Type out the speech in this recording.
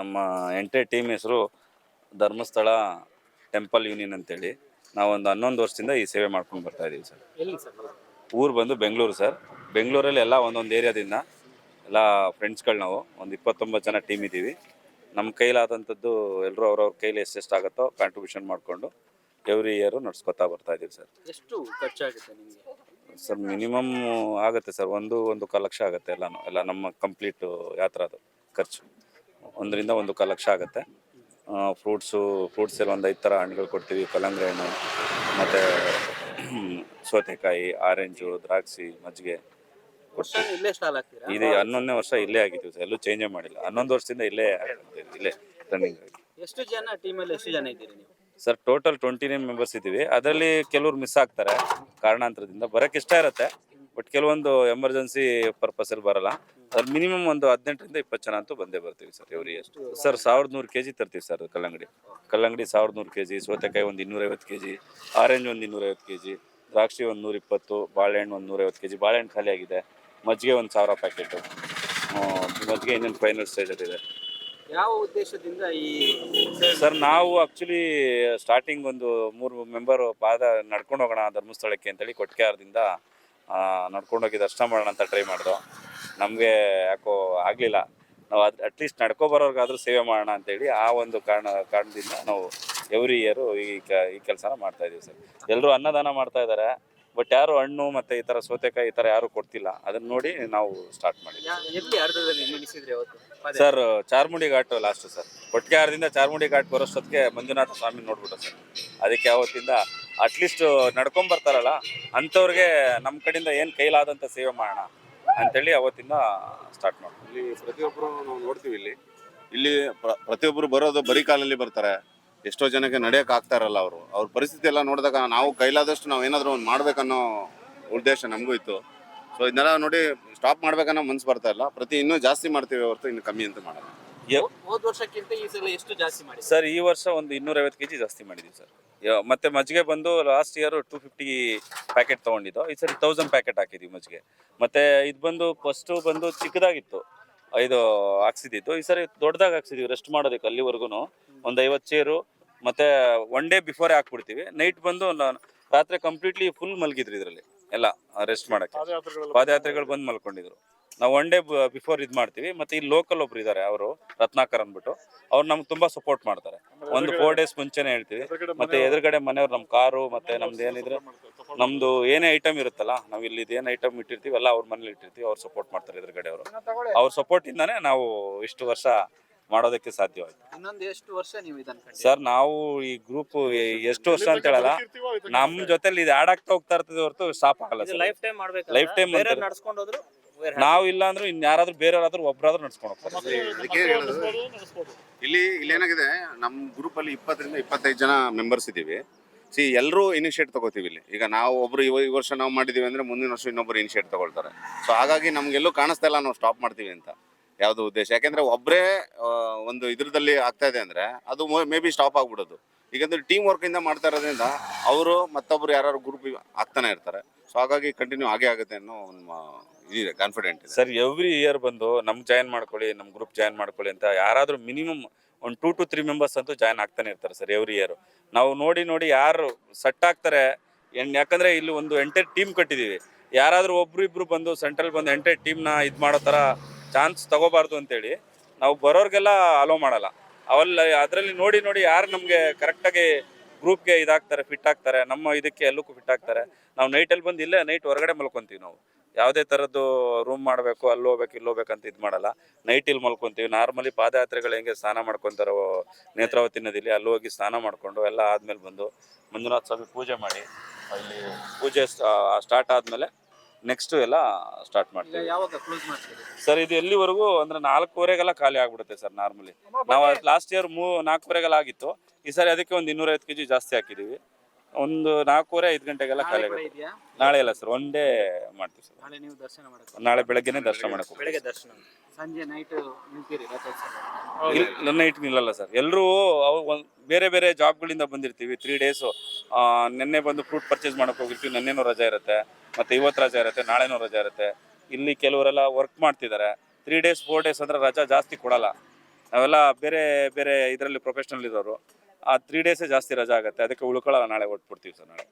ನಮ್ಮ entire team ಹೆಸರು Dharmasthala temple union ಅಂತೇಳಿ. ನಾವೊಂದು ಹನ್ನೊಂದು ವರ್ಷದಿಂದ ಈ ಸೇವೆ ಮಾಡ್ಕೊಂಡು ಬರ್ತಾ ಇದ್ದೀವಿ ಸರ್. ಎಲ್ಲಿ ಸರ್ ಊರು ಬಂದು ಬೆಂಗಳೂರು ಸರ್. ಬೆಂಗಳೂರಲ್ಲಿ ಎಲ್ಲ ಒಂದೊಂದು ಏರಿಯಾದಿಂದ ಎಲ್ಲ ಫ್ರೆಂಡ್ಸ್ಗಳು ನಾವು. ಒಂದು ಇಪ್ಪತ್ತೊಂಬತ್ತು ಜನ ಟೀಮ್ ಇದ್ದೀವಿ. ನಮ್ಮ ಕೈಲಾದಂಥದ್ದು ಎಲ್ಲರೂ ಅವ್ರವ್ರ ಕೈಲಿ ಎಷ್ಟೆಷ್ಟು ಆಗುತ್ತೋ ಕಾಂಟ್ರಿಬ್ಯೂಷನ್ ಮಾಡಿಕೊಂಡು ಎವ್ರಿ ಇಯರು ನಡ್ಸ್ಕೊತಾ ಬರ್ತಾ ಇದ್ದೀವಿ ಸರ್. ಎಷ್ಟು ಖರ್ಚಾಗುತ್ತೆ ನಿಮಗೆ? ಸರ್ ಮಿನಿಮಮ್ ಆಗುತ್ತೆ ಸರ್. ಒಂದು ಒಂದು ಕಾಲು ಲಕ್ಷ ಆಗುತ್ತೆ ಎಲ್ಲಾನು. ಎಲ್ಲ ನಮ್ಮ ಕಂಪ್ಲೀಟ್ ಯಾತ್ರಾದು ಖರ್ಚು. ಒಂದರಿಂದ ಒಂದು ಕಾಲು ಲಕ್ಷ ಆಗುತ್ತೆ. ಫ್ರೂಟ್ಸು ಫ್ರೂಟ್ಸ್ ಎಲ್ಲ ಒಂದು ಐದು ಥರ ಹಣ್ಣುಗಳು ಕೊಡ್ತೀವಿ. ಕಲ್ಲಂಗಡಿ ಹಣ್ಣು ಮತ್ತು ಸೌತೆಕಾಯಿ ಆರೆಂಜು ದ್ರಾಕ್ಷಿ ಮಜ್ಜಿಗೆ ಇಲ್ಲೇ ಸ್ಟಾಲ್ ಇದು ಹನ್ನೊಂದನೇ ವರ್ಷ ಇಲ್ಲೇ ಆಗಿದ್ದೀವಿ ಸರ್. ಎಲ್ಲೂ ಚೇಂಜೇ ಮಾಡಿಲ್ಲ. ಹನ್ನೊಂದು ವರ್ಷದಿಂದ ಇಲ್ಲೇ ಇಲ್ಲೇ ರನ್ನಿಂಗ್ ಆಗಿ. ಎಷ್ಟು ಜನ ಟೀಮಲ್ಲಿ ಎಷ್ಟು ಜನ ಇದ್ದೀರಿ ನೀವು? Sir total twenty nine members ಇದ್ದೀವಿ. ಅದರಲ್ಲಿ ಕೆಲವರು ಮಿಸ್ ಆಗ್ತಾರೆ ಕಾರಣಾಂತರದಿಂದ. ಬರೋಕ್ಕೆ ಇಷ್ಟ ಇರುತ್ತೆ. ಬಟ್ ಕೆಲವೊಂದು ಎಮರ್ಜೆನ್ಸಿ ಪರ್ಪಸಲ್ಲಿ ಬರಲ್ಲ. ಅದ್ರ ಮಿನಿಮಮ್ ಒಂದು ಹದಿನೆಂಟರಿಂದ ಇಪ್ಪತ್ತು ಜನ ಅಂತೂ ಬಂದೇ ಬರ್ತೀವಿ ಸರ್ ಎವ್ರಿ ಎಷ್ಟು ಸರ್ ಸಾವಿರದ ನೂರು ಕೆ ಜಿ ತರ್ತೀವಿ ಸರ್ ಕಲ್ಲಂಗಡಿ. ಕಲ್ಲಂಗಡಿ ಸಾವಿರದ ನೂರು ಕೆ ಜಿ ಸೌತೆಕಾಯಿ ಒಂದು ಇನ್ನೂರೈವತ್ತು ಕೆ ಜಿ ಆರೆಂಜ್ ಒಂದು ಇನ್ನೂರೈವತ್ತು ಕೆ ಜಿ ದ್ರಾಕ್ಷಿ ಒಂದು ನೂರಿಪ್ಪತ್ತು ಬಾಳೆಹಣ್ಣು ಒಂದು ನೂರೈವತ್ತು ಕೆ ಜಿ ಬಾಳೆಹಣ್ಣು ಖಾಲಿ ಆಗಿದೆ. ಮಜ್ಜಿಗೆ ಒಂದು ಸಾವಿರ ಪ್ಯಾಕೆಟು. ಮಜ್ಜಿಗೆ ಇನ್ನೊಂದು ಫೈನಲ್ ಸ್ಟೇಜಲ್ಲಿದೆ ಯಾವ ಉದ್ದೇಶದಿಂದ ಈ ಸರ್ ನಾವು ಆಕ್ಚುಲಿ ಸ್ಟಾರ್ಟಿಂಗ್ ಒಂದು ಮೂರು ಮೆಂಬರು ಪಾದ ನಡ್ಕೊಂಡು ಹೋಗೋಣ ಧರ್ಮಸ್ಥಳಕ್ಕೆ ಅಂತೇಳಿ ಕೊಟ್ಕೆಯಾರದಿಂದ ನಡ್ಕೊಂಡು ಹೋಗಿ ದರ್ಶನ ಮಾಡೋಣ ಅಂತ ಟ್ರೈ ಮಾಡಿದ್ರು ನಮಗೆ ಯಾಕೋ ಆಗಲಿಲ್ಲ. ನಾವು ಅದು ಅಟ್ಲೀಸ್ಟ್ ನಡ್ಕೊ ಬರೋರ್ಗಾದ್ರೂ ಸೇವೆ ಮಾಡೋಣ ಅಂತೇಳಿ ಆ ಒಂದು ಕಾರಣ ಕಾರಣದಿಂದ ನಾವು ಎವ್ರಿ ಇಯರು ಈ ಕ ಈ ಕೆಲಸನ ಮಾಡ್ತಾ ಇದೀವಿ ಸರ್. ಎಲ್ಲರೂ ಅನ್ನದಾನ ಮಾಡ್ತಾ ಇದ್ದಾರೆ ಬಟ್ ಯಾರು ಹಣ್ಣು ಮತ್ತು ಈ ಥರ ಸೌತೆಕಾಯಿ ಈ ಥರ ಯಾರು ಕೊಡ್ತಿಲ್ಲ. ಅದನ್ನ ನೋಡಿ ನಾವು ಸ್ಟಾರ್ಟ್ ಮಾಡಿದ್ವಿ. Sir Chamundi ghat last sir ಕೊಟ್ಕೆಹಾರದಿಂದ Chamundi ghat ಬರೋಷ್ಟೊತ್ತಿಗೆ ಮಂಜುನಾಥ ಸ್ವಾಮಿ ನೋಡ್ಬಿಟ್ಟು ಸರ್. ಅದಕ್ಕೆ ಅವತ್ತಿಂದ ಅಟ್ಲೀಸ್ಟ್ ನಡ್ಕೊಂಡ್ ಬರ್ತಾರಲ್ಲ ಅಂಥವ್ರಿಗೆ ನಮ್ಮ ಕಡೆಯಿಂದ ಏನು ಕೈಲಾದಂಥ ಸೇವೆ ಮಾಡೋಣ ಅಂತೇಳಿ ಅವತ್ತಿಂದ ಸ್ಟಾರ್ಟ್ ಮಾಡ್ತೀವಿ ಇಲ್ಲಿ ಪ್ರತಿಯೊಬ್ಬರು ನಾವು ನೋಡ್ತೀವಿ ಇಲ್ಲಿ. ಇಲ್ಲಿ ಪ್ರ- ಪ್ರತಿಯೊಬ್ಬರು ಬರೋದು ಬರೀ ಕಾಲಲ್ಲಿ ಬರ್ತಾರೆ. ಎಷ್ಟೋ ಜನಕ್ಕೆ ನಡೆಯಕ್ ಆಗ್ತಾ ಇರಲ್ಲ ಅವರು. ಅವ್ರ ಪರಿಸ್ಥಿತಿ ಎಲ್ಲ ನೋಡಿದಾಗ ನಾವು ಕೈಲಾದಷ್ಟು ನಾವು ಏನಾದರೂ ಒಂದು ಮಾಡ್ಬೇಕನ್ನೋ ಉದ್ದೇಶ ನಮಗೂ ಇತ್ತು. ಸೊ ಇದನ್ನೆಲ್ಲ ನೋಡಿ ಸ್ಟಾಪ್ ಮಾಡ್ಬೇಕನ್ನೋ ಮನ್ಸು ಬರ್ತಾ ಇಲ್ಲ. ಪ್ರತಿ ಇನ್ನೂ ಜಾಸ್ತಿ ಮಾಡ್ತೀವಿ ಹೊರತು ಇನ್ನು ಕಮ್ಮಿ ಅಂತ ಮಾಡಲ್ಲ ಹೋ- ಹೋದ್ ವರ್ಷಕ್ಕಿಂತ ಈ ಸಲ ಎಷ್ಟು ಜಾಸ್ತಿ ಮಾಡಿ ಸರ್ ಈ ವರ್ಷ ಒಂದು ಇನ್ನೂರೈವತ್ತು ಕೆ ಜಿ ಜಾಸ್ತಿ ಮಾಡಿದ್ದೀವಿ ಸರ್ ಮತ್ತೆ ಮಜ್ಜಿಗೆ ಬಂದು last year two fifty packet ತೊಗೊಂಡಿದ್ದು. ಈ ಸರಿ ತೌಸಂಡ್ ಪ್ಯಾಕೆಟ್ ಹಾಕಿದ್ವಿ ಮಜ್ಜಿಗೆ. ಮತ್ತೆ ಇದು ಬಂದು ಫಸ್ಟು ಬಂದು ಚಿಕ್ಕದಾಗಿತ್ತು. ಇದು ಹಾಕ್ಸಿದ್ದು. ಈ ಸರಿ ದೊಡ್ಡದಾಗಿ ಹಾಕ್ಸಿದೀವಿ ರೆಸ್ಟ್ ಮಾಡೋದಕ್ಕೆ ಅಲ್ಲಿವರೆಗೂ ಒಂದು ಐವತ್ತು ಚೇರು ಮತ್ತೆ ಒನ್ ಡೇ ಬಿಫೋರೇ ಹಾಕ್ಬಿಡ್ತೀವಿ. ನೈಟ್ ಬಂದು ರಾತ್ರಿ ಕಂಪ್ಲೀಟ್ಲಿ ಫುಲ್ ಮಲಗಿದ್ರು ಇದರಲ್ಲಿ. ಎಲ್ಲ ರೆಸ್ಟ್ ಮಾಡಕ್ಕೆ. ಪಾದಯಾತ್ರೆಗಳು ಬಂದು ಮಲ್ಕೊಂಡಿದ್ರು. ನಾವು ಒನ್ ಡೇ ಬಿಫೋರ್ ಇದು ಮಾಡ್ತೀವಿ ಮತ್ತೆ ಇಲ್ಲಿ ಲೋಕಲ್ ಒಬ್ರು ಇದ್ದಾರೆ ಅವರು ರತ್ನಾಕರ್ ಅಂದ್ಬಿಟ್ಟು. ಅವ್ರು ನಮ್ಗೆ ತುಂಬಾ ಸಪೋರ್ಟ್ ಮಾಡ್ತಾರೆ. ಒಂದು ಫೋರ್ ಡೇಸ್ ಮುಂಚೆನೆ ಹೇಳ್ತೀವಿ. ಮತ್ತೆ ಎದುರುಗಡೆ ಮನೆಯವ್ರು ನಮ್ಮ ಕಾರು ಮತ್ತೆ ನಮ್ದು ಏನಿದ್ರೆ ನಮ್ದು ಏನೇ ಐಟಮ್ ಇರುತ್ತಲ್ಲ ನಾವು ಇಲ್ಲಿ ಏನ್ ಐಟಮ್ ಇಟ್ಟಿರ್ತೀವಿ ಎಲ್ಲ ಅವ್ರ ಮನೇಲಿ ಇಟ್ಟಿರ್ತೀವಿ ಅವ್ರು ಸಪೋರ್ಟ್ ಮಾಡ್ತಾರೆ ಎದುರುಗಡೆ ಅವರು. ಅವ್ರ ಸಪೋರ್ಟ್ ಇಂದಾನೆ ನಾವು ಇಷ್ಟು ವರ್ಷ ಮಾಡೋದಕ್ಕೆ ಸಾಧ್ಯವಾಯ್ತು. ಇನ್ನೊಂದು ಎಷ್ಟು ವರ್ಷ ನೀವು ಇದನ್ನ ಸರ್ ನಾವು ಈ ಗ್ರೂಪ್ ಎಷ್ಟು ವರ್ಷ ಅಂತ ಹೇಳಲ್ಲ ನಮ್ ಜೊತೆಲಿ ಇದು ಆಡ್ ಆಗ್ತಾ ಹೋಗ್ತಾ ಇರ್ತದೆ ಹೊರತು ಸ್ಟಾಪ್ ಆಗಲ್ಲ ಸರ್. ಲೈಫ್ ಟೈಮ್ ಮಾಡ್ಬೇಕು? Lifetime. ನಡ್ಸ್ಕೊಂಡು ಹೋದ್ರು ನಾವು ಇಲ್ಲ ಅಂದ್ರೆ ಇನ್ ಯಾರಾದ್ರೂ ಬೇರೆಯವರಾದ್ರೂ ಒಬ್ಬರಾದ್ರೂ ನಡ್ಸ್ಕೊಂಡು ಹೋಗ್ತಾರೆ ಅದಕ್ಕೆ ಹೇಳೋದು. ಇಲ್ಲಿ ಇಲ್ಲಿ ಏನಾಗಿದೆ ನಮ್ಮ ಗ್ರೂಪ್ ಅಲ್ಲಿ ಇಪ್ಪತ್ತರಿಂದ ಇಪ್ಪತ್ತೈದು ಜನ ಮೆಂಬರ್ಸ್ ಇದ್ದೀವಿ. ಸಿ ಎಲ್ಲರೂ ಇನಿಷಿಯೇಟ್ ತಗೋತೀವಿ ಇಲ್ಲಿ. ಈಗ ನಾವು ಒಬ್ರು ಇವ ಈ ವರ್ಷ ನಾವು ಮಾಡಿದೀವಿ ಅಂದ್ರೆ ಮುಂದಿನ ವರ್ಷ ಇನ್ನೊಬ್ರು ಇನಿಷಿಯೇಟ್ ತಗೊಳ್ತಾರೆ. ಸೊ ಹಾಗಾಗಿ ನಮ್ಗೆಲ್ಲೂ ಕಾಣಿಸ್ತಾ ಇಲ್ಲ ನಾವು ಸ್ಟಾಪ್ ಮಾಡ್ತೀವಿ ಅಂತ. ಯಾವ್ದು ಉದ್ದೇಶ? ಯಾಕೆಂದ್ರೆ ಒಬ್ಬರೇ ಒಂದು ಇದ್ರದಲ್ಲಿ ಆಗ್ತಾ ಇದೆ ಅಂದ್ರೆ ಅದು ಮೇ ಬಿ ಸ್ಟಾಪ್ ಆಗ್ಬಿಡೋದು. ಈಗಂದ್ರೆ ಟೀಮ್ ವರ್ಕ್ ಇಂದ ಮಾಡ್ತಾ ಇರೋದ್ರಿಂದ ಅವರು ಮತ್ತೊಬ್ರು ಯಾರು ಗ್ರೂಪ್ ಆಗ್ತಾನೆ ಇರ್ತಾರೆ. ಸೊ ಹಾಗಾಗಿ ಕಂಟಿನ್ಯೂ ಆಗೇ ಆಗುತ್ತೆ ಅನ್ನೋ ಒಂದು ಇದಿದೆ ಕಾನ್ಫಿಡೆಂಟ್ ಇದೆ ಸರ್ ಎವ್ರಿ ಇಯರ್ ಬಂದು ನಮ್ ಜಾಯಿನ್ ಮಾಡ್ಕೊಳ್ಳಿ, ನಮ್ ಗ್ರೂಪ್ ಜಾಯಿನ್ ಮಾಡ್ಕೊಳ್ಳಿ ಅಂತ ಯಾರಾದ್ರೂ ಮಿನಿಮಮ್ ಒಂದು ಟೂ ಟು ತ್ರೀ ಮೆಂಬರ್ಸ್ ಅಂತೂ ಜಾಯ್ನ್ ಆಗ್ತಾನೆ ಇರ್ತಾರೆ ಸರ್ ಎವ್ರಿ ಇಯರ್ ನಾವು ನೋಡಿ ನೋಡಿ ಯಾರು ಸೆಟ್ ಆಗ್ತಾರೆ ಯಾಕಂದ್ರೆ ಇಲ್ಲಿ ಒಂದು ಎಂಟೈರ್ ಟೀಮ್ ಕಟ್ಟಿದೀವಿ. ಯಾರಾದ್ರೂ ಒಬ್ರು ಇಬ್ರು ಬಂದು ಸೆಂಟ್ರಲ್ ಬಂದು ಎಂಟೈರ್ ಟೀಮ್ನ ಇದು ಮಾಡೋ ಥರ ಚಾನ್ಸ್ ತಗೋಬಾರ್ದು ಅಂತೇಳಿ ನಾವು ಬರೋರ್ಗೆಲ್ಲ ಅಲೋ ಮಾಡಲ್ಲ. ಅವಲ್ಲ ಅದರಲ್ಲಿ ನೋಡಿ ನೋಡಿ ಯಾರು ನಮಗೆ ಕರೆಕ್ಟಾಗಿ ಗ್ರೂಪ್ಗೆ ಇದಾಗ್ತಾರೆ ಫಿಟ್ ಆಗ್ತಾರೆ, ನಮ್ಮ ಇದಕ್ಕೆ ಎಲ್ಲಕ್ಕೂ ಫಿಟ್ ಆಗ್ತಾರೆ. ನಾವು ನೈಟಲ್ಲಿ ಬಂದು ಇಲ್ಲೇ ನೈಟ್ ಹೊರಗಡೆ ಮಲ್ಕೊಂತೀವಿ ನಾವು. ಯಾವುದೇ ಥರದ್ದು ರೂಮ್ ಮಾಡಬೇಕು, ಅಲ್ಲಿ ಹೋಗ್ಬೇಕು, ಇಲ್ಲಿ ಹೋಗ್ಬೇಕಂತ ಇದು ಮಾಡಲ್ಲ. ನೈಟ್ ಇಲ್ಲಿ ಮಲ್ಕೊಂತೀವಿ. ನಾರ್ಮಲಿ ಪಾದಯಾತ್ರೆಗಳು ಹೆಂಗೆ ಸ್ನಾನ ಮಾಡ್ಕೊತಾರೋ ನೇತ್ರಾವತಿ ನದಿಲಿ ಅಲ್ಲಿ ಹೋಗಿ ಸ್ನಾನ ಮಾಡಿಕೊಂಡು ಎಲ್ಲ ಆದಮೇಲೆ ಬಂದು ಮಂಜುನಾಥ ಸ್ವಾಮಿ ಪೂಜೆ ಮಾಡಿ. ಅಲ್ಲಿ ಪೂಜೆ ಸ್ಟಾರ್ಟ್ ಆದಮೇಲೆ ನೆಕ್ಸ್ಟ್ ಎಲ್ಲ ಸ್ಟಾರ್ಟ್ ಮಾಡ್ತೀವಿ. ಯಾವಾಗ ಕ್ಲೋಸ್ ಮಾಡ್ತೀರಿ? ಸರ್ ಇದು ಎಲ್ಲಿವರೆಗೂ ಅಂದ್ರೆ ನಾಲ್ಕೂವರೆಗೆಲ್ಲ ಖಾಲಿ ಆಗ್ಬಿಡುತ್ತೆ ಸರ್ ನಾರ್ಮಲಿ ನಾವು ಲಾಸ್ಟ್ ಇಯರ್ ಮೂ ನಾಲ್ಕೂವರೆಗೆಲ್ಲ ಆಗಿತ್ತು. ಈ ಸಾರಿ ಅದಕ್ಕೆ ಒಂದು ಇನ್ನೂರೈವತ್ತು ಕೆಜಿ ಜಾಸ್ತಿ ಹಾಕಿದೀವಿ. ಒಂದು ನಾಲ್ಕೂವರೆ ಐದು ಗಂಟೆಗೆಲ್ಲ ಖಾಲಿ ನಾಳೆ ಅಲ್ಲ ಆಗುತ್ತೆ ನಾಳೆ ಇಲ್ಲ ಸರ್ ಒನ್ ಡೇ ಮಾಡ್ತೀವಿ ಸರ್ ನಾಳೆ ನೀವು ದರ್ಶನ ಮಾಡಕ್ಕೆ ನಾಳೆ ಬೆಳಗ್ಗೆನೆ ದರ್ಶನ ಮಾಡಕ್ಕೆ ಬೆಳಗ್ಗೆ ದರ್ಶನ. ಸಂಜೆ ನೈಟ್ ಇಲ್ಲ ನಿಲ್ಲಲ್ಲ ಸರ್ ಎಲ್ಲರೂ ಅವು ಒಂದ್- ಬೇರೆ ಬೇರೆ ಜಾಬ್ಗಳಿಂದ ಬಂದಿರ್ತೀವಿ ತ್ರೀ ಡೇಸು ನಿನ್ನೆ ಬಂದು ಫ್ರೂಟ್ ಪರ್ಚೇಸ್ ಮಾಡಕ್ಕೆ ಹೋಗಿರ್ತೀವಿ ನೆನ್ನೆನೂ ರಜಾ ಇರುತ್ತೆ. ಮತ್ತೆ ಇವತ್ತು ರಜೆ ಇರುತ್ತೆ, ನಾಳೆನೂ ರಜೆ ಇರುತ್ತೆ. ಇಲ್ಲಿ ಕೆಲವರೆಲ್ಲ ವರ್ಕ್ ಮಾಡ್ತಿದ್ದಾರೆ. ತ್ರೀ ಡೇಸ್ ಫೋರ್ ಡೇಸ್ ಅಂದ್ರೆ ರಜಾ ಜಾಸ್ತಿ ಕೊಡಲ್ಲ. ನಾವೆಲ್ಲ ಬೇರೆ ಬೇರೆ ಇದರಲ್ಲಿ ಪ್ರೊಫೆಷ್ನಲ್ ಇರೋರು ಆ ತ್ರೀ ಡೇಸೇ ಜಾಸ್ತಿ ರಜಾ ಆಗುತ್ತೆ. ಅದಕ್ಕೆ ಉಳ್ಕೊಳ್ಳಲ್ಲ, ನಾಳೆ ಒಟ್ಬಿಡ್ತೀವಿ ಸರ್ ನಾಳೆ.